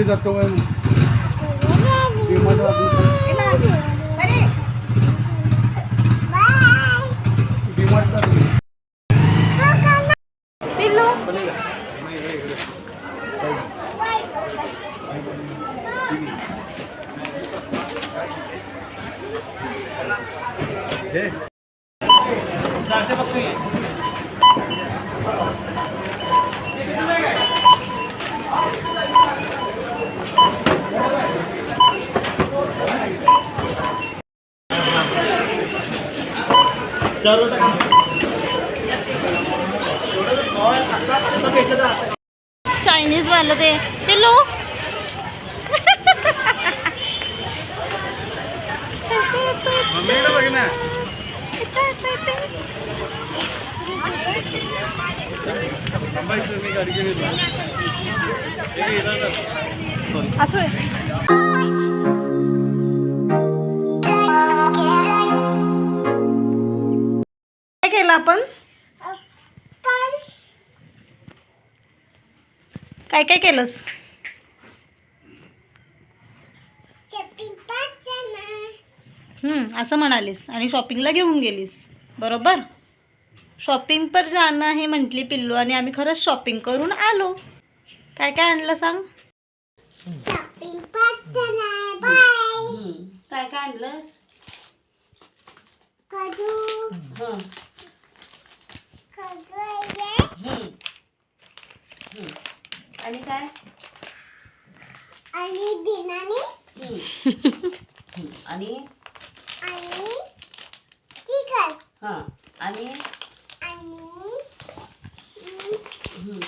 đi na itong ano. Hindi mo na Hey. Chinese वालं ते पिल्लू। मम्मीकडे काय काय केलंस? हम्म, असं म्हणालीस. आणि शॉपिंगला घेऊन गेलीस. बरोबर? शॉपिंग पर जाणं हे म्हटली पिल्लू आणि आम्ही खरंच शॉपिंग करून आलो. काय काय आणलं सांग? काय काय आणलं? आणि काय? आणि बिनानी. आणि? आणि चिकन. हां. आणि? आणि हे.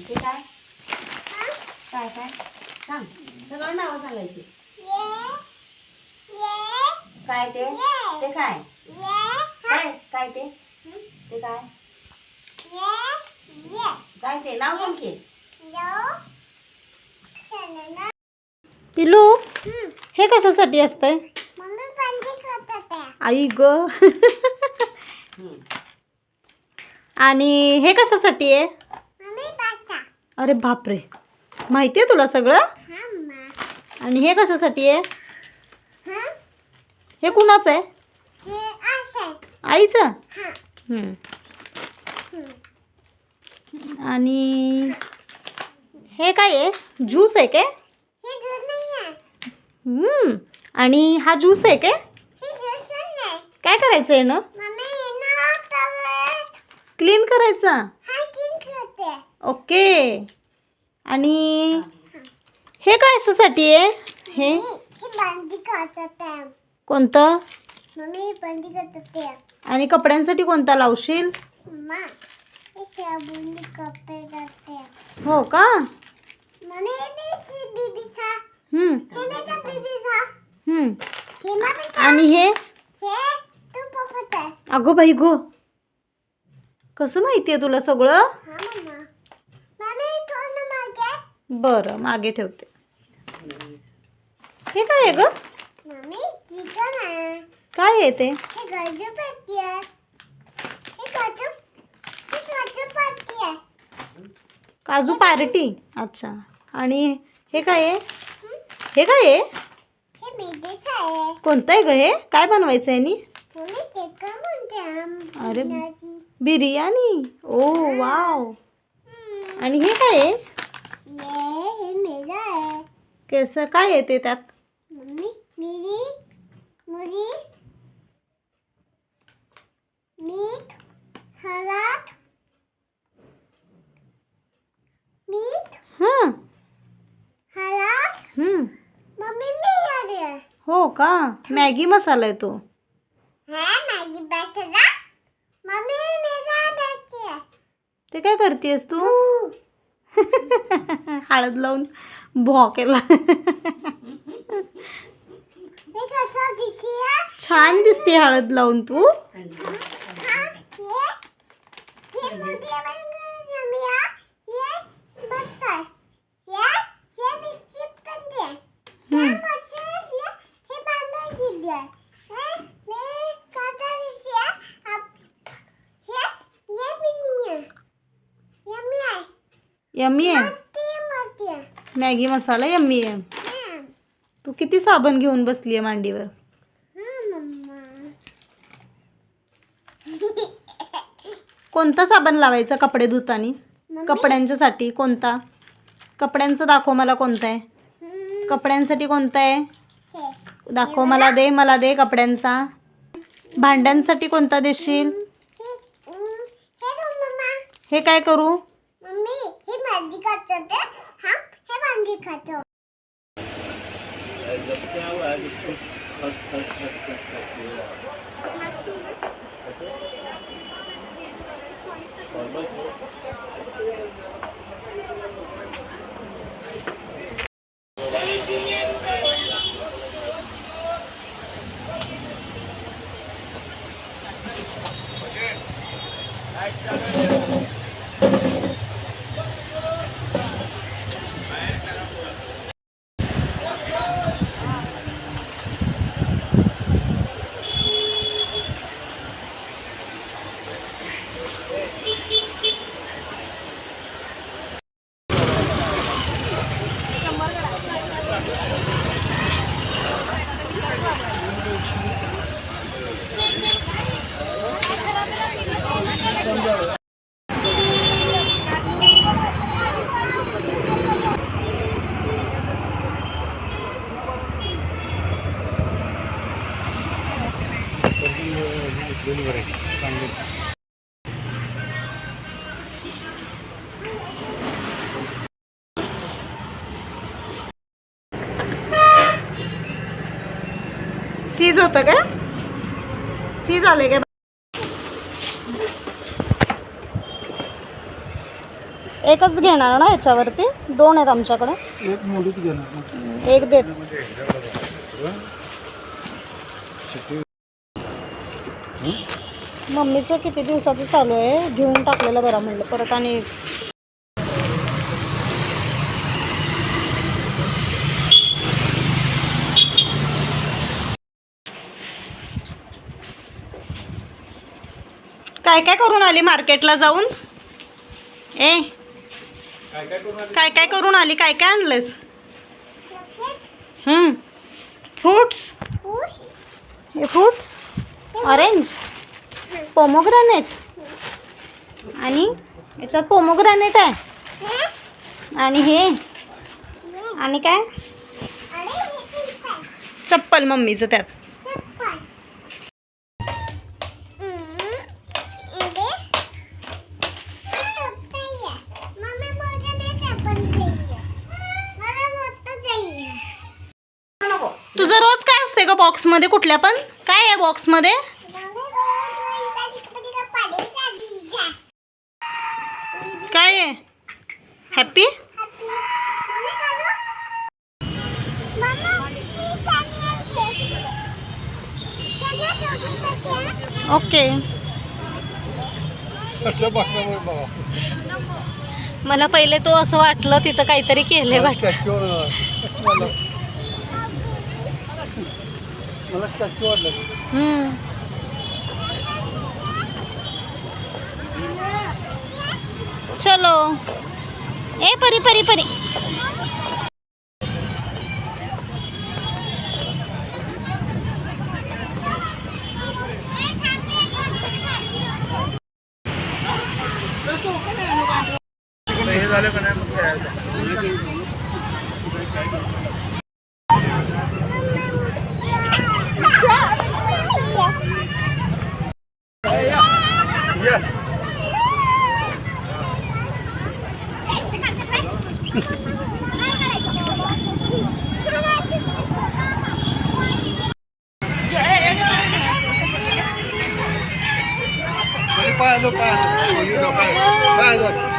ते काय? काय काय? सांग. सगळं नावं सांगायची. काय ते? ते काय? काय काय ते? ते काय? पिलू हे कशासाठी असतंय? आहे. आई ग. आणि हे कशासाठी आहे? मम्मी पास्ता अरे बापरे. माहिती आहे तुला सगळं? हा मा आणि हे कशासाठी आहे? हा हे कुणाचं आहे? हे आईचं? हा. हम्म. आणि हे काय आहे? ज्यूस आहे काय? हम्म. आणि हा ज्यूस आहे काय? हे नाही काय करायचं आहे ना हे क्लीन करायचा ओके. आणि हे काय कशासाठी आहे? हे. कोणतं. आणि कपड्यांसाठी कोणता लावशील? हे हो का? आणि हे? हे. अगो बाई गो. कसं माहिती आहे तुला सगळं? हा मम्मा. मम्मी थोडं मागे. बरं मागे ठेवते. हे काय आहे ग? काय आहे ते हे गजू पत्ती आहे हे गजू हे गजू पत्ती आहे काजू पार्टी. अच्छा. आणि हे काय आहे? हे काय आहे? हे कोणतं आहे ग हे? काय बनवायचं आहे नी अरे. बिर्याणी. Oh wow. आणि हे काय आहे? हे कसं काय आहे ते त्यात? मम्मी मिरी मुरी मीठ हळद मीठ हां. हळद. मम्मी मी हो का? मॅगी मसाला आहे तो. है बसला मम्मी ते काय करतेस तू? हळद लावून भॉ केला. मी कसं दिसते छान दिसते हळद लावून तू. हा हे? हे मोठी आहे मम्मी हा हे बत्तर हे हे मिरची पण दे हे मोठी हे हे बांधून दिली आहे हे मी काटा दिसते हे हे मी नाही आहे हे मी आहे यम्मी आहे? मॅगी मसाला यम्मी आहे? तू किती साबण घेऊन बसली आहे मांडीवर कोणता साबण लावायचा कपडे धुतानी? कपड्यांच्यासाठी कोणता? कपड्यांचं दाखव मला कोणता आहे. कपड्यांसाठी कोणता आहे? दाखव मला दे मला दे कपड्यांचा. भांड्यांसाठी कोणता देशील? हे काय करू? ही भांडी खातो ते हा हे भांडी खातो खस चीज होतं का? चीज आले का? एकच घेणार ना याच्यावरती? दोन आहेत आमच्याकडे. एक मोडीत घेणार. एक देत. मम्मीचं किती दिवसाचं चालू आहे? घेऊन टाकलेलं बरं म्हणलं. परत आणि काय काय करून आली मार्केटला जाऊन? ए? काय काय करून आली? काय काय आणलंस? फ्रूट्स? फ्रूट्स? Orange pomegranate. आणि याच्यात पोमोग्रॅनेट आहे. आणि हे. आणि काय? चप्पल मम्मीचं त्यात. तुझं रोज काय असते ग बॉक्समध्ये कुठल्या पण? काय आहे बॉक्समध्ये मम्मी बोलते इथं तिकडे पडेल आधी घ्या. काय आहे हॅपी Happy. मम्मी काढू? मम्मा, ही चांगली आहे. सगळ्यात छोटी-छोटी आहे. ओके. मला पहिले तो असं वाटलं तिथं काहीतरी वाटलं चलो. ए परी परी परी.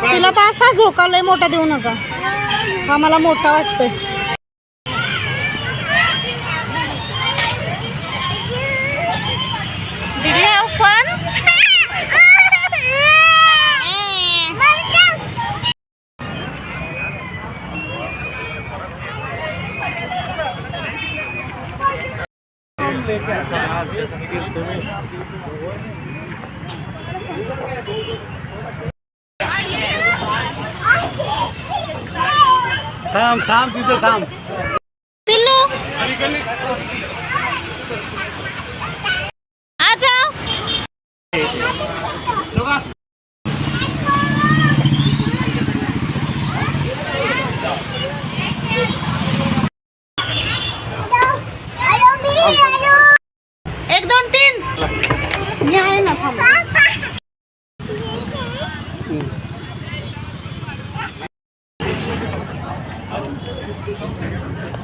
तिला तर हा झोका लय मोठा देऊ नका. हा मला मोठा वाटतोय. थांब थांब तिथं थांब. पिल्लू.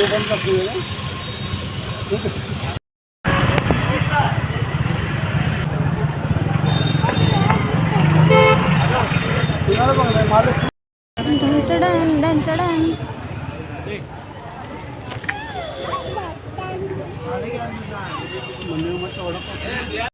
দোকানটা খুলে मंदिर मस्त ओळख